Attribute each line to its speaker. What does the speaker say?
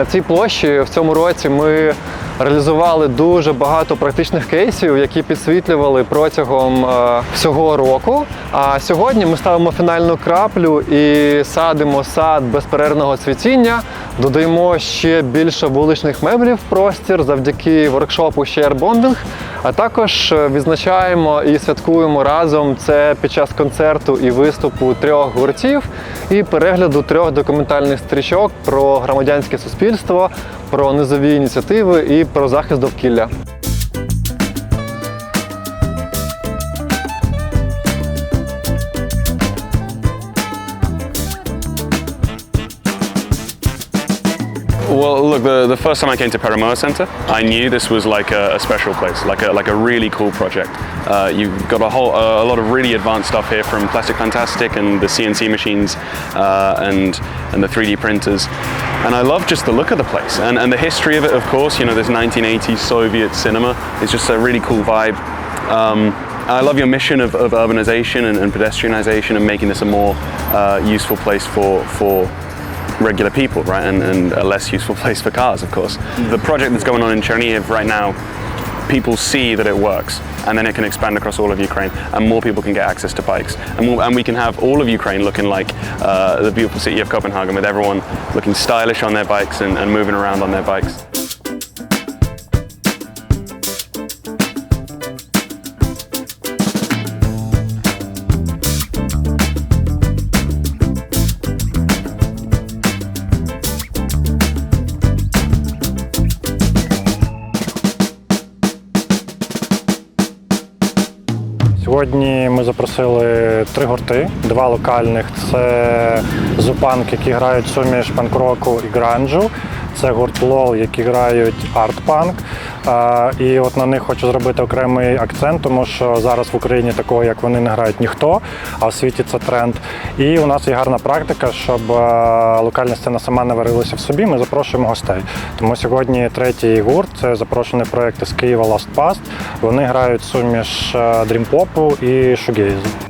Speaker 1: На цій площі в цьому році ми реалізували дуже багато практичних кейсів, які підсвітлювали протягом е, всього року. А сьогодні ми ставимо фінальну краплю і садимо сад безперервного цвітіння. Додаємо ще більше вуличних меблів в простір завдяки воркшопу Share Bonding. А також е, відзначаємо і святкуємо разом це під час концерту і виступу трьох гуртів і перегляду трьох документальних стрічок про громадянське суспільство, про низові ініціативи і про захист довкілля.
Speaker 2: Well, look, the, the first time I came to Paramoa Center, I knew this was like a, a special place, like a, like a really cool project. Uh, you've got a whole a lot of really advanced stuff here from Plastic Fantastic and the CNC machines uh, and and the 3D printers. And I love just the look of the place and, and the history of it, of course. You know, this 1980s Soviet cinema is just a really cool vibe. Um, I love your mission of, of urbanization and, and pedestrianization and making this a more uh, useful place for, for regular people, right, and, and a less useful place for cars, of course. The project that's going on in Chernihiv right now, people see that it works, and then it can expand across all of Ukraine, and more people can get access to bikes, and, more, and we can have all of Ukraine looking like uh, the beautiful city of Copenhagen, with everyone looking stylish on their bikes and, and moving around on their bikes.
Speaker 3: Сьогодні ми запросили три гурти, два локальних. Це зупанк, які грають суміш панк-року і гранжу. Це гурт Лол, які грають арт-панк. І от на них хочу зробити окремий акцент, тому що зараз в Україні такого, як вони, не грають ніхто, а в світі це тренд. І у нас є гарна практика, щоб е, локальна сцена сама не варилася в собі. Ми запрошуємо гостей. Тому сьогодні третій гурт це запрошений проєкт з Києва Last Past. Вони грають суміш е, дрімпопу і шугейзу.